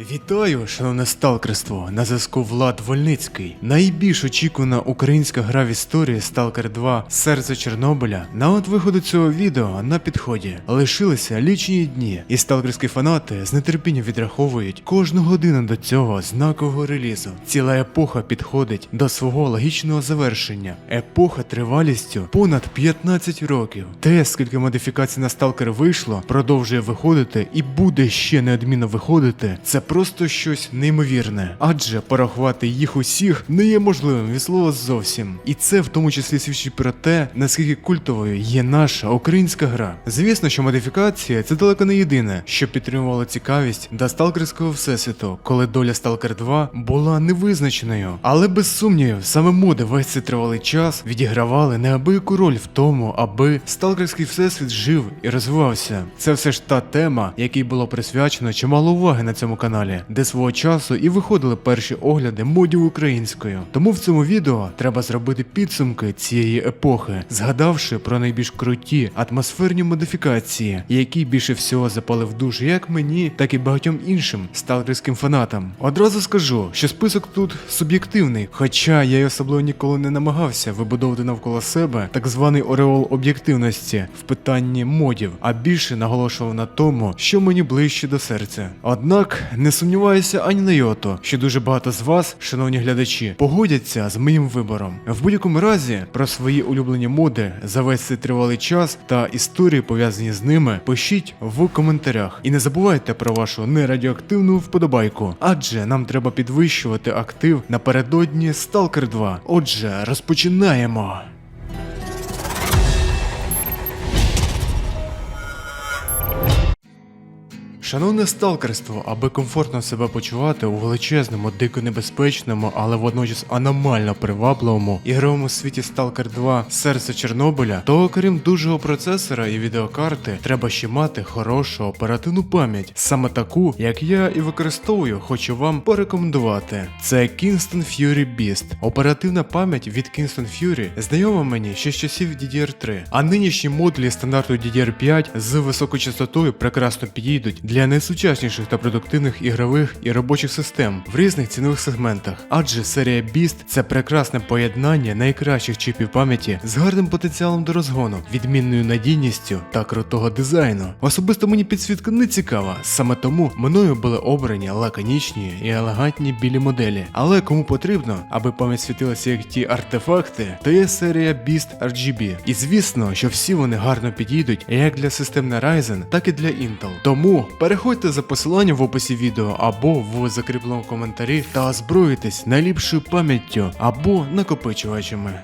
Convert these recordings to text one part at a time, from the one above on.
Вітаю, шановне сталкерство! На зв'язку Влад Вольницький. Найбільш очікувана українська гра в історії Stalker 2 Серце Чорнобиля. На от виходу цього відео на підході лишилися лічені дні, і сталкерські фанати з нетерпінням відраховують кожну годину до цього знакового релізу. Ціла епоха підходить до свого логічного завершення. Епоха тривалістю понад 15 років. Те, скільки модифікацій на сталкер вийшло, продовжує виходити і буде ще неодмінно виходити. Це просто щось неймовірне, адже порахувати їх усіх не є можливим від слова зовсім. І це в тому числі свідчить про те, наскільки культовою є наша українська гра. Звісно, що модифікація це далеко не єдине, що підтримувало цікавість до сталкерського всесвіту, коли доля Stalker 2 була невизначеною. Але без сумнівів, саме моди весь цей тривалий час відігравали неабияку роль в тому, аби сталкерський всесвіт жив і розвивався. Це все ж та тема, якій було присвячено чимало уваги на цьому каналі, де свого часу і виходили перші огляди модів українською. Тому в цьому відео треба зробити підсумки цієї епохи, згадавши про найбільш круті атмосферні модифікації, які більше всього запали в душу як мені, так і багатьом іншим сталкерським фанатам. Одразу скажу, що список тут суб'єктивний, хоча я й особливо ніколи не намагався вибудовувати навколо себе так званий ореол об'єктивності в питанні модів, а більше наголошував на тому, що мені ближче до серця. Однак не сумніваюся ані на йоту, що дуже багато з вас, шановні глядачі, погодяться з моїм вибором. В будь-якому разі про свої улюблені моди за весь цей тривалий час та історії пов'язані з ними, пишіть в коментарях. І не забувайте про вашу нерадіоактивну вподобайку, адже нам треба підвищувати актив напередодні Stalker 2. Отже, розпочинаємо. Шановне сталкерство, аби комфортно себе почувати у величезному, дико небезпечному, але водночас аномально привабливому ігровому світі Stalker 2 серце Чорнобиля, то окрім дужого процесора і відеокарти, треба ще мати хорошу оперативну пам'ять, саме таку, як я і використовую, хочу вам порекомендувати. Це Kingston Fury Beast. Оперативна пам'ять від Kingston Fury знайома мені ще з часів DDR3, а нинішні модулі стандарту DDR5 з високою частотою прекрасно підійдуть для найсучасніших та продуктивних ігрових і робочих систем в різних цінових сегментах. Адже серія Beast це прекрасне поєднання найкращих чіпів пам'яті з гарним потенціалом до розгону, відмінною надійністю та крутого дизайну. Особисто мені підсвітка не цікава, саме тому мною були обрані лаконічні і елегантні білі моделі. Але кому потрібно, аби пам'ять світилася як ті артефакти, то є серія Beast RGB. І звісно, що всі вони гарно підійдуть як для систем на Ryzen, так і для Intel. Тому переходьте за посиланням в описі відео або в закріпленому коментарі та озброїтесь найліпшою пам'яттю або накопичувачами.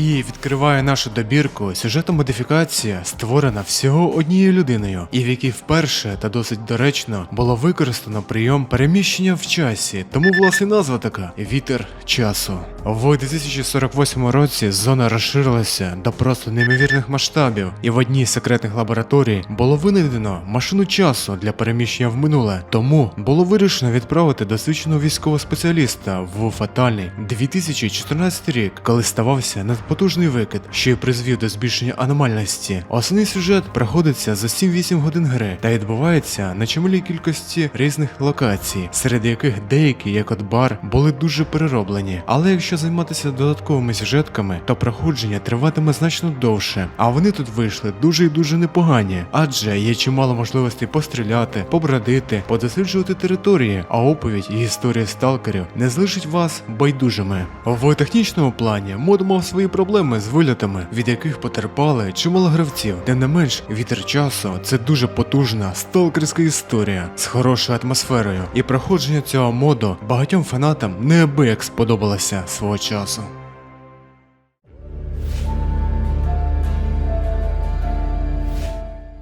І відкриває нашу добірку сюжету модифікація, створена всього однією людиною, і в якій вперше та досить доречно було використано прийом переміщення в часі, тому власне назва така вітер часу. В 2048 році зона розширилася до просто неймовірних масштабів, і в одній з секретних лабораторій було винайдено машину часу для переміщення в минуле. Тому було вирішено відправити досвідченого військового спеціаліста в фатальний 2014 рік, коли ставався надпотужний викид, що й призвів до збільшення аномальності. Основний сюжет проходиться за 7-8 годин гри та відбувається на чималій кількості різних локацій, серед яких деякі, як от бар, були дуже перероблені. Але якщо займатися додатковими сюжетками, то проходження триватиме значно довше. А вони тут вийшли дуже і дуже непогані, адже є чимало можливостей постріляти, побродити, подосліджувати території, а оповідь і історія сталкерів не залишить вас байдужими. В технічному плані мод мав свої проблеми з вильотами, від яких потерпали чимало гравців. Тим не менш, вітер часу це дуже потужна сталкерська історія з хорошою атмосферою, і проходження цього моду багатьом фанатам неабияк сподобалося свого часу.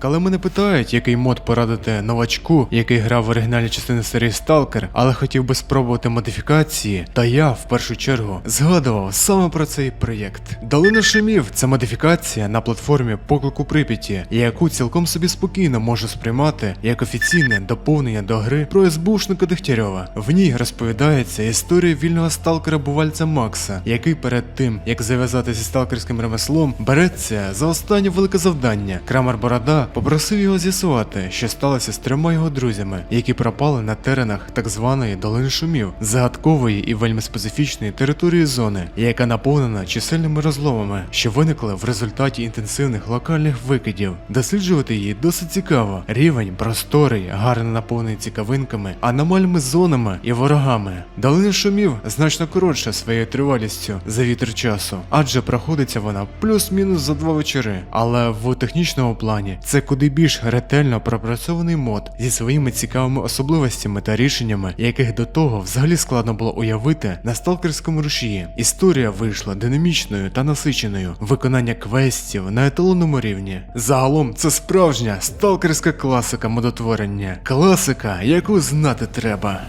Коли мене питають, який мод порадити новачку, який грав в оригінальній частині серії Stalker, але хотів би спробувати модифікації, то я в першу чергу згадував саме про цей проєкт. Долина шумів це модифікація на платформі поклику Прип'яті, яку цілком собі спокійно можу сприймати як офіційне доповнення до гри про СБУшника Дегтярьова. В ній розповідається історія вільного сталкера бувальця Макса, який перед тим як зав'язатися зі сталкерським ремеслом, береться за останнє велике завдання. Крамар Борода попросив його з'ясувати, що сталося з трьома його друзями, які пропали на теренах так званої долини шумів, загадкової і вельми специфічної території зони, яка наповнена чисельними розломами, що виникли в результаті інтенсивних локальних викидів. Досліджувати її досить цікаво. Рівень просторий, гарно наповнений цікавинками, аномальними зонами і ворогами. Долина шумів значно коротша своєю тривалістю за вітер часу, адже проходиться вона плюс-мінус за два вечори. Але в технічному плані це куди більш ретельно пропрацьований мод зі своїми цікавими особливостями та рішеннями, яких до того взагалі складно було уявити на сталкерському рушії. Історія вийшла динамічною та насиченою, виконання квестів на еталонному рівні. Загалом це справжня сталкерська класика модотворення. Класика, яку знати треба.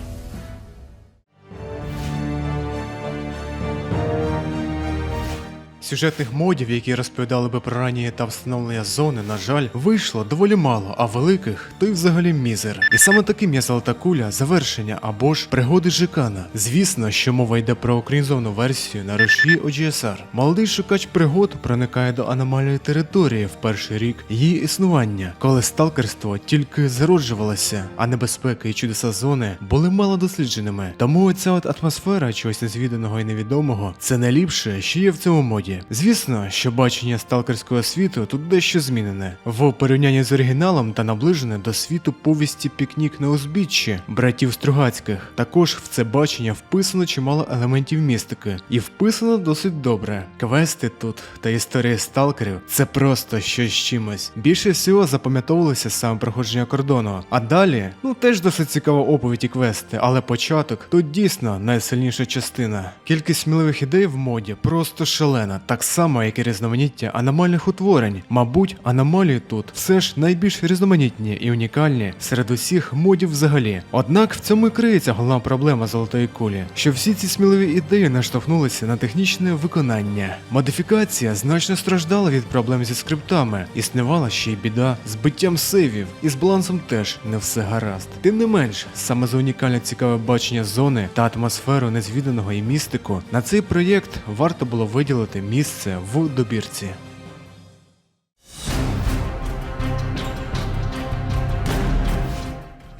Сюжетних модів, які розповідали би про раннє та встановлення зони, на жаль, вийшло доволі мало, а великих то й взагалі мізер. І саме таким є золота куля, завершення або ж пригоди Жикана. Звісно, що мова йде про українізовану версію на руші OGSR. Молодий шукач пригод проникає до аномальної території в перший рік її існування, коли сталкерство тільки зароджувалося, а небезпеки і чудеса зони були мало дослідженими. Тому оця от атмосфера чогось незвіданого і невідомого це найліпше, що є в цьому моді. Звісно, що бачення сталкерського світу тут дещо змінене в порівнянні з оригіналом та наближене до світу повісті Пікнік на узбіччі братів Стругацьких. Також в це бачення вписано чимало елементів містики, і вписано досить добре. Квести тут та історії сталкерів це просто щось чимось. Більше всього запам'ятовувалося саме проходження кордону. А далі, ну теж досить цікава оповідь і квести, але початок тут дійсно найсильніша частина. Кількість сміливих ідей в моді просто шалена, так само як і різноманіття аномальних утворень. Мабуть, аномалії тут все ж найбільш різноманітні і унікальні серед усіх модів взагалі. Однак в цьому і криється головна проблема золотої кулі, що всі ці сміливі ідеї наштовхнулися на технічне виконання. Модифікація значно страждала від проблем зі скриптами, існувала ще й біда з биттям сейвів, і з балансом теж не все гаразд. Тим не менш, саме за унікальне цікаве бачення зони та атмосферу незвіданого і містику на цей проєкт варто було виділити місце в добірці.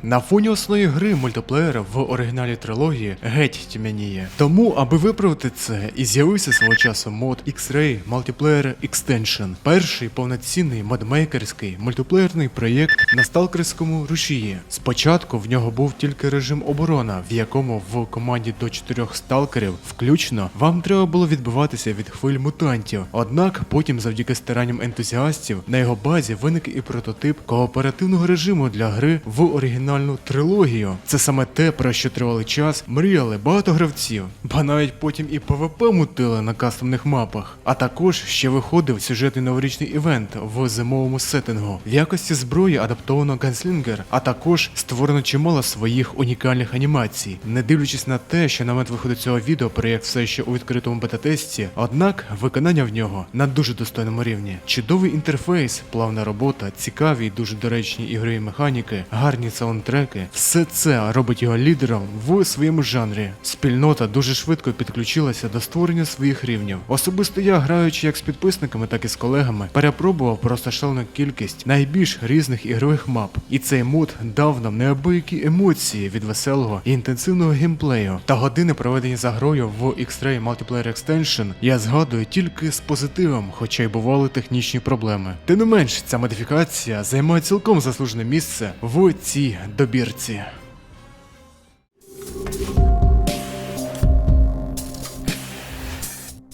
На фоні основної гри мультиплеєра в оригіналі трилогії геть тьмяніє. Тому, аби виправити це, і з'явився свого часу мод X-Ray Multiplayer Extension, перший повноцінний модмейкерський мультиплеєрний проєкт на сталкерському рушії. Спочатку в нього був тільки режим оборона, в якому в команді до чотирьох сталкерів, включно, вам треба було відбиватися від хвиль мутантів. Однак потім, завдяки старанням ентузіастів, на його базі виник і прототип кооперативного режиму для гри в оригінальну трилогію. Це саме те, про що тривалий час мріяли багато гравців, ба навіть потім і ПВП мутили на кастомних мапах. А також ще виходив сюжетний новорічний івент в зимовому сеттингу. В якості зброї адаптовано ганслінгер, а також створено чимало своїх унікальних анімацій. Не дивлячись на те, що на момент виходу цього відео проєкт все ще у відкритому бета-тесті, однак виконання в нього на дуже достойному рівні. Чудовий інтерфейс, плавна робота, цікаві і дуже доречні ігрові механіки, гарні саундтреки. Все це робить його лідером в своєму жанрі. Спільнота дуже швидко підключилася до створення своїх рівнів. Особисто я, граючи як з підписниками, так і з колегами, перепробував просто шалену кількість найбільш різних ігрових мап. І цей мод дав нам неабиякі емоції від веселого і інтенсивного геймплею. Та години проведені за грою в X-Ray Multiplayer Extension я згадую тільки з позитивом, хоча й бували технічні проблеми. Тим не менш, ця модифікація займає цілком заслужене місце в цій добірці.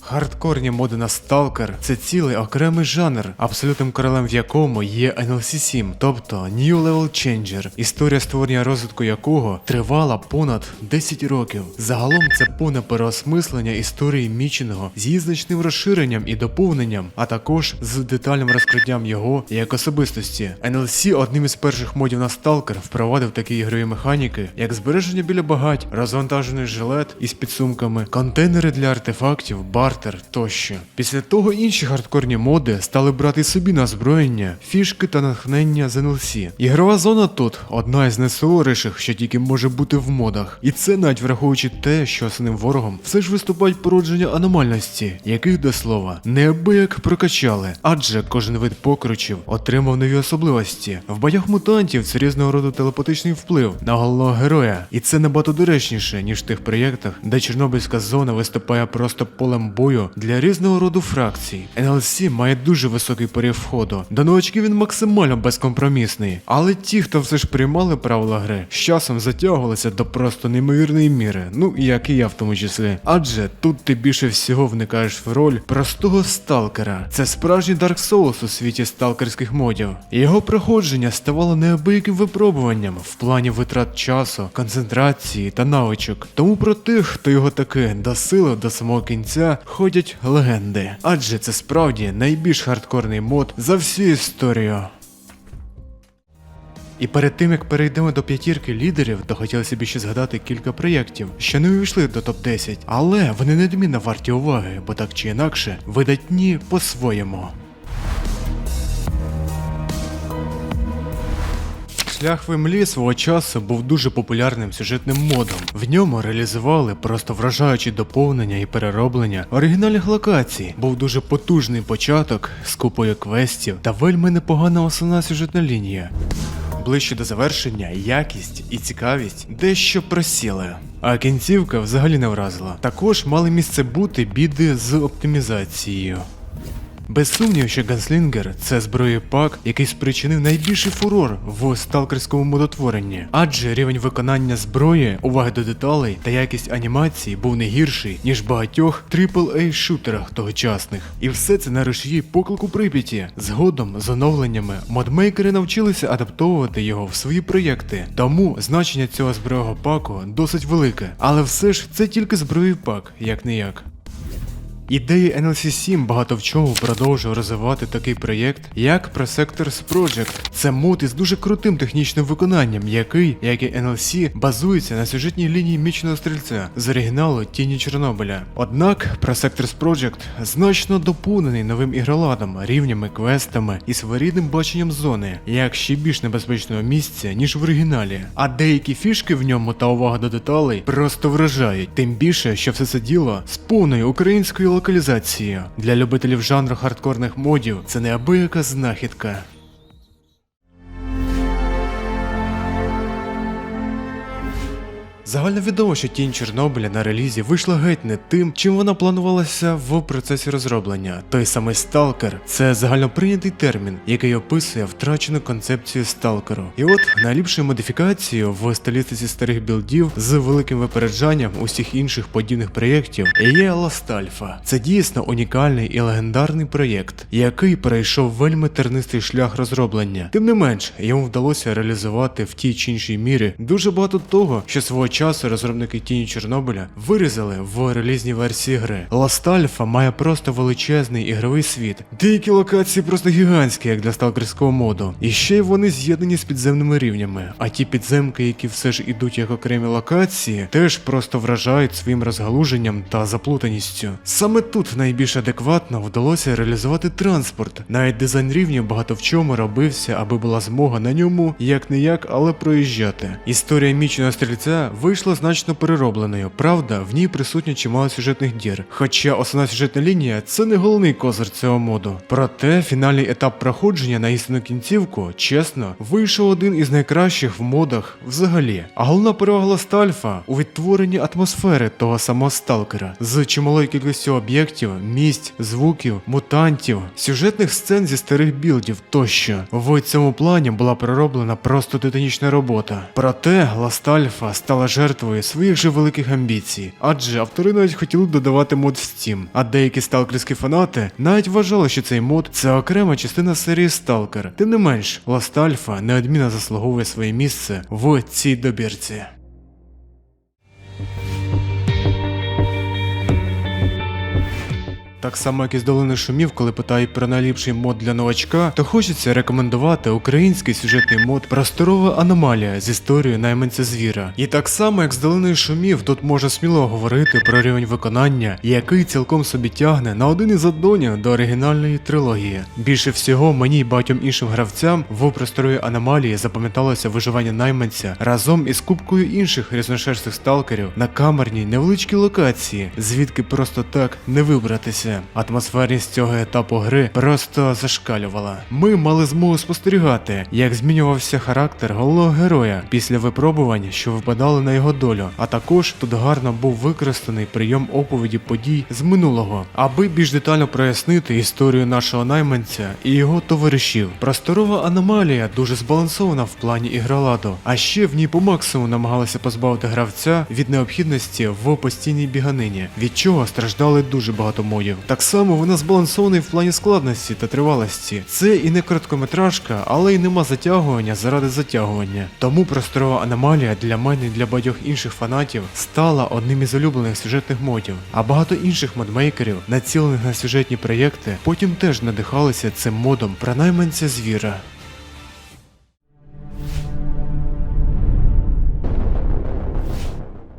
Хардкорні моди на Stalker – це цілий окремий жанр, абсолютним королем в якому є NLC 7, тобто New Level Changer, історія створення розвитку якого тривала понад 10 років. Загалом це повне переосмислення історії Міченого з її значним розширенням і доповненням, а також з детальним розкриттям його як особистості. NLC одним із перших модів на Stalker впровадив такі ігрові механіки, як збереження біля багать, розвантажений жилет із підсумками, контейнери для артефактів, бартер тощо. Після того інші хардкорні моди стали брати собі на озброєння, фішки та натхнення з NLC. Ігрова зона тут одна із найсуворіших, що тільки може бути в модах. І це навіть враховуючи те, що основним ворогом все ж виступають породження аномальності, яких до слова неабияк прокачали, адже кожен вид покручів отримав нові особливості. В боях мутантів це різного роду телепатичний вплив на головного героя, і це набагато доречніше, ніж в тих проєктах, де Чорнобильська зона виступає просто полем бою для різного роду фракцій. NLC має дуже високий поріг входу. До новачків він максимально безкомпромісний, але ті, хто все ж приймали правила гри, з часом затягувалися до просто неймовірної міри, ну як і я в тому числі. Адже тут ти більше всього вникаєш в роль простого сталкера. Це справжній Dark Souls у світі сталкерських модів. Його проходження ставало неабияким випробуванням в плані витрат часу, концентрації та навичок. Тому про тих, хто його таки досилив до самого кінця, ходять легенди. Адже це справді найбільш хардкорний мод за всю історію. І перед тим як перейдемо до п'ятірки лідерів, то хотілося б ще згадати кілька проєктів, що не увійшли до топ-10, але вони недмінно варті уваги, бо так чи інакше видатні по-своєму. Шлях в свого часу був дуже популярним сюжетним модом. В ньому реалізували просто вражаючі доповнення і перероблення оригінальних локацій. Був дуже потужний початок з купою квестів та вельми непогана основна сюжетна лінія. Ближче до завершення якість і цікавість дещо просіли. А кінцівка взагалі не вразила. Також мали місце бути біди з оптимізацією. Без сумніву, що Ганслінгер це зброєпак, який спричинив найбільший фурор в сталкерському модотворенні, адже рівень виконання зброї, уваги до деталей та якість анімації був не гірший, ніж багатьох aaa шутерах тогочасних. І все це на рушії поклику Прип'яті. Згодом з оновленнями модмейкери навчилися адаптовувати його в свої проєкти. Тому значення цього збройного паку досить велике. Але все ж це тільки збройний пак, як не як. Ідеї NLC 7 багато в чому продовжує розвивати такий проєкт, як Prosectors Project. Це мод із дуже крутим технічним виконанням, який, як і NLC, базується на сюжетній лінії мічного стрільця з оригіналу Тіні Чорнобиля. Однак Prosectors Project значно доповнений новим ігроладом, рівнями, квестами і своєрідним баченням зони, як ще більш небезпечного місця, ніж в оригіналі. А деякі фішки в ньому та увага до деталей просто вражають, тим більше, що все це діло з повною українською локалізацією. Для любителів жанру хардкорних модів це неабияка знахідка. Загально відомо, що тінь Чорнобиля на релізі вийшла геть не тим, чим вона планувалася в процесі розроблення. Той самий сталкер це загальноприйнятий термін, який описує втрачену концепцію сталкеру. І от найліпшою модифікацією в стилістиці старих білдів з великим випереджанням усіх інших подібних проєктів є Alpha. Це дійсно унікальний і легендарний проєкт, який пройшов вельми тернистий шлях розроблення. Тим не менш, йому вдалося реалізувати в тій чи іншій мірі дуже багато того, що свого часу розробники тіні Чорнобиля вирізали в релізній версії гри. Lost Alpha має просто величезний ігровий світ. Деякі локації просто гігантські, як для сталкерського моду. І ще й вони з'єднані з підземними рівнями. А ті підземки, які все ж ідуть як окремі локації, теж просто вражають своїм розгалуженням та заплутаністю. Саме тут найбільш адекватно вдалося реалізувати транспорт. Навіть дизайн рівнів багато в чому робився, аби була змога на ньому як не як, але проїжджати. Історія мічного стрільця вийшла значно переробленою. Правда, в ній присутня чимало сюжетних дір. Хоча основна сюжетна лінія це не головний козир цього моду. Проте фінальний етап проходження на істинну кінцівку, чесно, вийшов один із найкращих в модах взагалі. А головна перевага Стальфа у відтворенні атмосфери того самого сталкера з чималою кількістю об'єктів, місць, звуків, мутантів, сюжетних сцен зі старих білдів тощо. В цьому плані була перероблена просто титанічна робота. Проте Ластальфа стала жертвою своїх же великих амбіцій. Адже автори навіть хотіли додавати мод в Steam, а деякі сталкерські фанати навіть вважали, що цей мод це окрема частина серії Stalker. Тим не менш, Last Alpha неодмінно заслуговує своє місце в цій добірці. Так само, як і з долини шумів, коли питають про найліпший мод для новачка, то хочеться рекомендувати український сюжетний мод Просторова аномалія з історією найманця звіра. І так само, як з долиною шумів, тут можна сміло говорити про рівень виконання, який цілком собі тягне на один із аддонів до оригінальної трилогії. Більше всього мені й багатьом іншим гравцям в просторовій аномалії запам'яталося виживання найманця разом із кубкою інших різношерстих сталкерів на камерній невеличкій локації, звідки просто так не вибратися. Атмосферність цього етапу гри просто зашкалювала. Ми мали змогу спостерігати, як змінювався характер головного героя після випробувань, що випадали на його долю. А також тут гарно був використаний прийом оповіді подій з минулого, аби більш детально прояснити історію нашого найманця і його товаришів. Просторова аномалія дуже збалансована в плані ігроладу, а ще в ній по максимуму намагалися позбавити гравця від необхідності в постійній біганині, від чого страждали дуже багато модів. Так само вона збалансована в плані складності та тривалості. Це і не короткометражка, але й нема затягування заради затягування. Тому просторова аномалія для мене і для багатьох інших фанатів стала одним із улюблених сюжетних модів. А багато інших модмейкерів, націлених на сюжетні проєкти, потім теж надихалися цим модом про найманця звіра.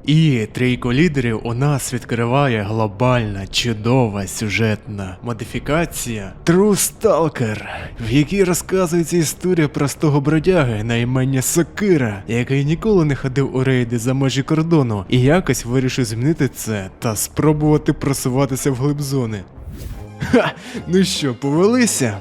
І трійко лідерів у нас відкриває глобальна, чудова сюжетна модифікація True Stalker, в якій розказується історія простого бродяги на імення Сокира, який ніколи не ходив у рейди за межі кордону і якось вирішив змінити це та спробувати просуватися вглиб зони. Ха! Ну що, повелися?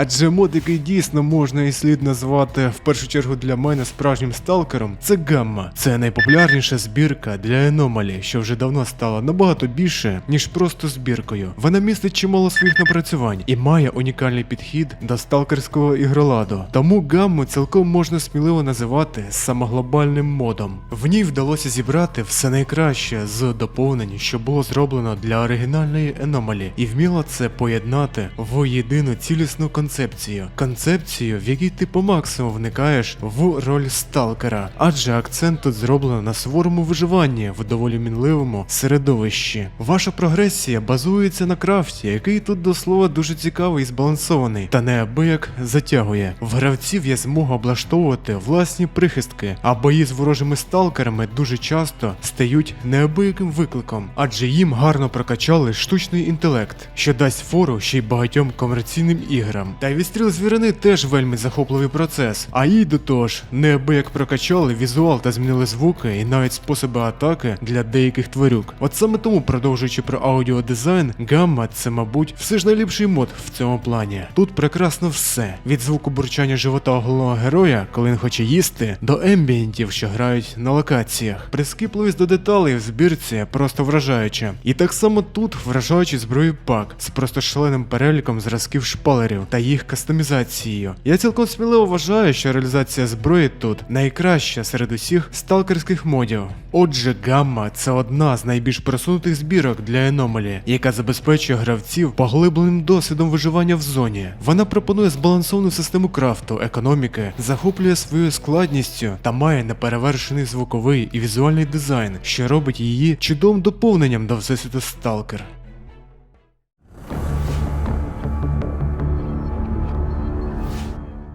Адже мод, який дійсно можна і слід назвати в першу чергу для мене справжнім сталкером, це гамма. Це найпопулярніша збірка для Еномалі, що вже давно стала набагато більше, ніж просто збіркою. Вона містить чимало своїх напрацювань і має унікальний підхід до сталкерського ігроладу. Тому гамму цілком можна сміливо називати самоглобальним модом. В ній вдалося зібрати все найкраще з доповнень, що було зроблено для оригінальної Еномалі, і вміло це поєднати в єдину цілісну концепцію. Концепцію, Концепцію, в якій ти по максимуму вникаєш в роль сталкера, адже акцент тут зроблено на суворому виживанні в доволі мінливому середовищі. Ваша прогресія базується на крафті, який тут до слова дуже цікавий і збалансований, та неабияк затягує. В гравців є змога облаштовувати власні прихистки, а бої з ворожими сталкерами дуже часто стають неабияким викликом, адже їм гарно прокачали штучний інтелект, що дасть фору ще й багатьом комерційним іграм. Та й відстріл звірини теж вельми захопливий процес. А їй до того ж, неабияк прокачали візуал та змінили звуки і навіть способи атаки для деяких тварюк. От саме тому, продовжуючи про аудіодизайн, гамма це, мабуть, все ж найліпший мод в цьому плані. Тут прекрасно все: від звуку бурчання живота головного героя, коли він хоче їсти, до ембієнтів, що грають на локаціях. Прискіпливість до деталей в збірці просто вражаюча. І так само тут вражаючий зброю пак з просто шаленим переліком зразків шпалерів та їх кастомізацією. Я цілком сміливо вважаю, що реалізація зброї тут найкраща серед усіх сталкерських модів. Отже, гамма це одна з найбільш просунутих збірок для Еномалі, яка забезпечує гравців поглибленим досвідом виживання в зоні. Вона пропонує збалансовану систему крафту, економіки, захоплює своєю складністю та має неперевершений звуковий і візуальний дизайн, що робить її чудовим доповненням до всесвіту Сталкер.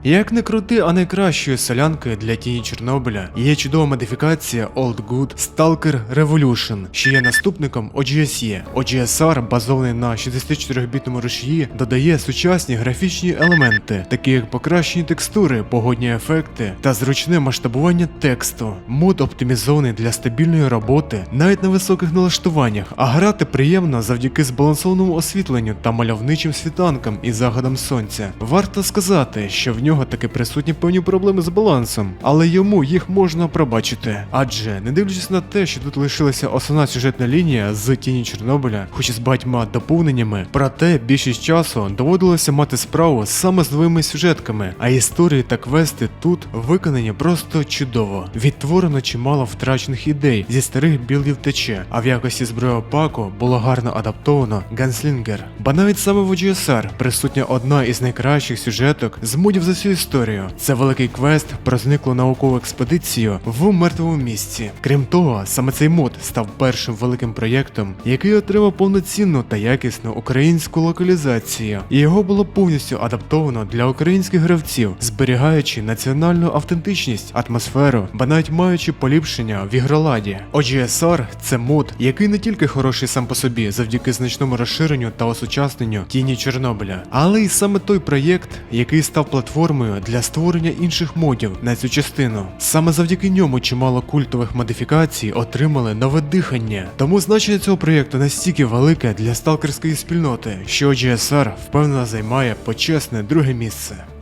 Як не крути, а найкращою селянкою для тіні Чорнобиля є чудова модифікація Old Good Stalker Revolution, що є наступником OGSE. OGSR, базований на 64-бітному рушії, додає сучасні графічні елементи, такі як покращені текстури, погодні ефекти та зручне масштабування тексту. Мод оптимізований для стабільної роботи навіть на високих налаштуваннях, а грати приємно завдяки збалансованому освітленню та мальовничим світанкам і заходам сонця. Варто сказати, що в нього нього таки присутні певні проблеми з балансом, але йому їх можна пробачити. Адже, не дивлячись на те, що тут лишилася основна сюжетна лінія з тіні Чорнобиля, хоч і з багатьма доповненнями, проте більшість часу доводилося мати справу саме з новими сюжетками, а історії та квести тут виконані просто чудово. Відтворено чимало втрачених ідей зі старих білдів тече, а в якості збройопаку було гарно адаптовано Ганслінгер. Ба навіть саме в OGSR присутня одна із найкращих сюжеток з модів за всю історію. Це великий квест про зниклу наукову експедицію в мертвому місці. Крім того, саме цей мод став першим великим проєктом, який отримав повноцінну та якісну українську локалізацію, і його було повністю адаптовано для українських гравців, зберігаючи національну автентичність, атмосферу, ба навіть маючи поліпшення в ігроладі. OGSR – це мод, який не тільки хороший сам по собі, завдяки значному розширенню та осучасненню тіні Чорнобиля, але й саме той проєкт, який став платформою для створення інших модів на цю частину. Саме завдяки ньому чимало культових модифікацій отримали нове дихання. Тому значення цього проєкту настільки велике для сталкерської спільноти, що GSR впевнено займає почесне друге місце.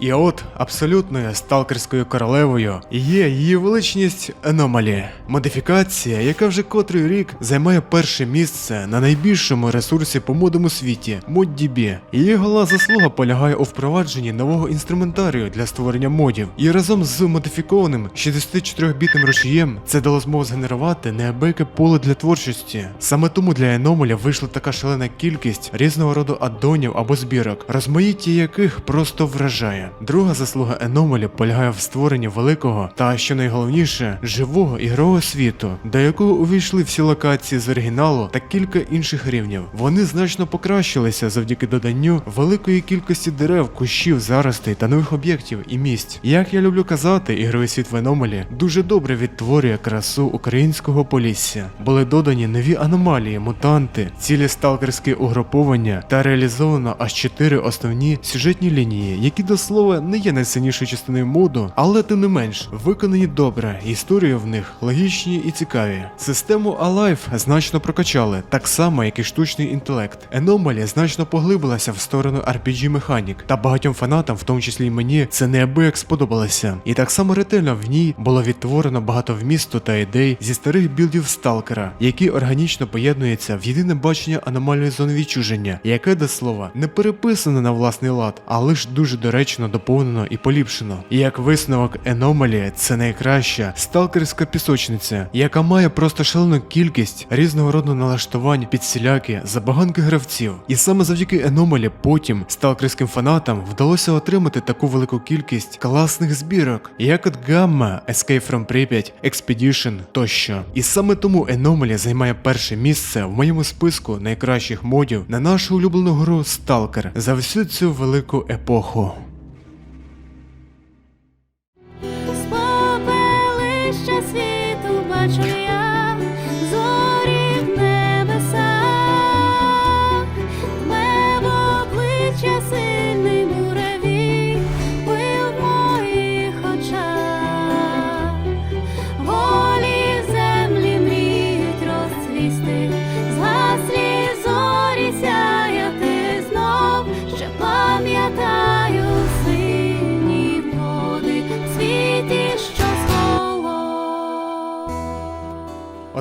І от абсолютною сталкерською королевою є її величність Еномалі, модифікація, яка вже котрий рік займає перше місце на найбільшому ресурсі по модам у світі ModDB. Її гола заслуга полягає у впровадженні нового інструментарію для створення модів, і разом з модифікованим 64-бітним рушієм це дало змогу згенерувати неабияке поле для творчості. Саме тому для Еномалі вийшла така шалена кількість різного роду аддонів або збірок, розмаїття яких просто вражає. Друга заслуга Еномалі полягає в створенні великого та, що найголовніше, живого ігрового світу, до якого увійшли всі локації з оригіналу та кілька інших рівнів. Вони значно покращилися завдяки доданню великої кількості дерев, кущів, заростей та нових об'єктів і місць. Як я люблю казати, ігровий світ в Еномалі дуже добре відтворює красу українського полісся. Були додані нові аномалії, мутанти, цілі сталкерські угруповання та реалізовано аж чотири основні сюжетні лінії, які до слова не є найсильнішою частиною моду, але тим не менш виконані добре. Історії в них логічні і цікаві. Систему Alive значно прокачали, так само як і штучний інтелект. Еномалі значно поглибилася в сторону RPG механік, та багатьом фанатам, в тому числі й мені, це неабияк сподобалося. І так само ретельно в ній було відтворено багато вмісту та ідей зі старих білдів сталкера, які органічно поєднуються в єдине бачення аномальної зони відчуження, яке до слова не переписане на власний лад, а лише дуже доречно доповнено і поліпшено. І як висновок Еномалі це найкраща сталкерська пісочниця, яка має просто шалену кількість різного роду налаштувань під всілякі забаганки гравців. І саме завдяки Еномалі потім сталкерським фанатам вдалося отримати таку велику кількість класних збірок, як от Gamma, Escape from Pripyat, Expedition тощо. І саме тому Еномалі займає перше місце в моєму списку найкращих модів на нашу улюблену гру Stalker за всю цю велику епоху.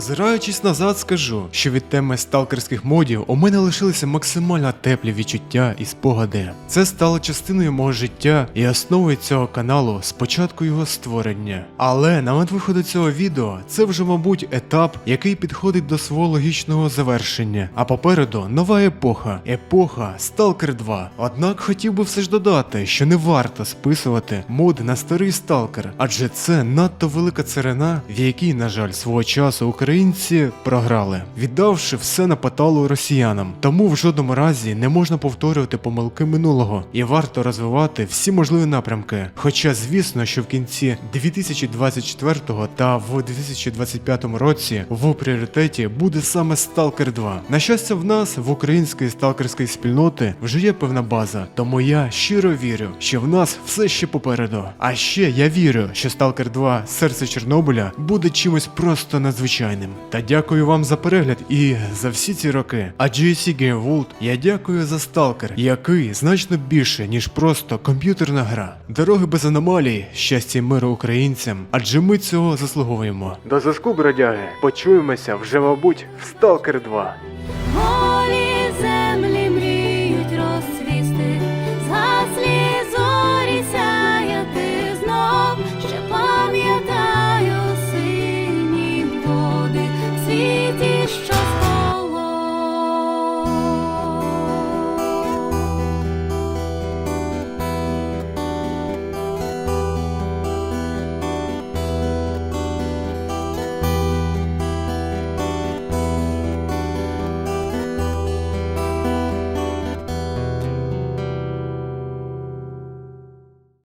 Озираючись назад, скажу, що від теми сталкерських модів у мене лишилися максимально теплі відчуття і спогади. Це стало частиною мого життя і основою цього каналу з початку його створення. Але на момент виходу цього відео це вже, мабуть, етап, який підходить до свого логічного завершення. А попереду нова епоха епоха Stalker 2. Однак хотів би все ж додати, що не варто списувати мод на старий сталкер, адже це надто велика царина, в якій, на жаль, свого часу українці програли, віддавши все на поталу росіянам. Тому в жодному разі не можна повторювати помилки минулого і варто розвивати всі можливі напрямки. Хоча, звісно, що в кінці 2024 та в 2025 році в пріоритеті буде саме Stalker 2. На щастя, в нас в української сталкерської спільноти вже є певна база, тому я щиро вірю, що в нас все ще попереду. А ще я вірю, що Stalker 2 серце Чорнобиля буде чимось просто надзвичайним. Файним. Та дякую вам за перегляд і за всі ці роки. А GSC Game World я дякую за Stalker, який значно більше, ніж просто комп'ютерна гра. Дороги без аномалій, щастя і миру українцям, адже ми цього заслуговуємо. До зв'язку, бродяги. Почуємося вже, мабуть, в Stalker 2. Горі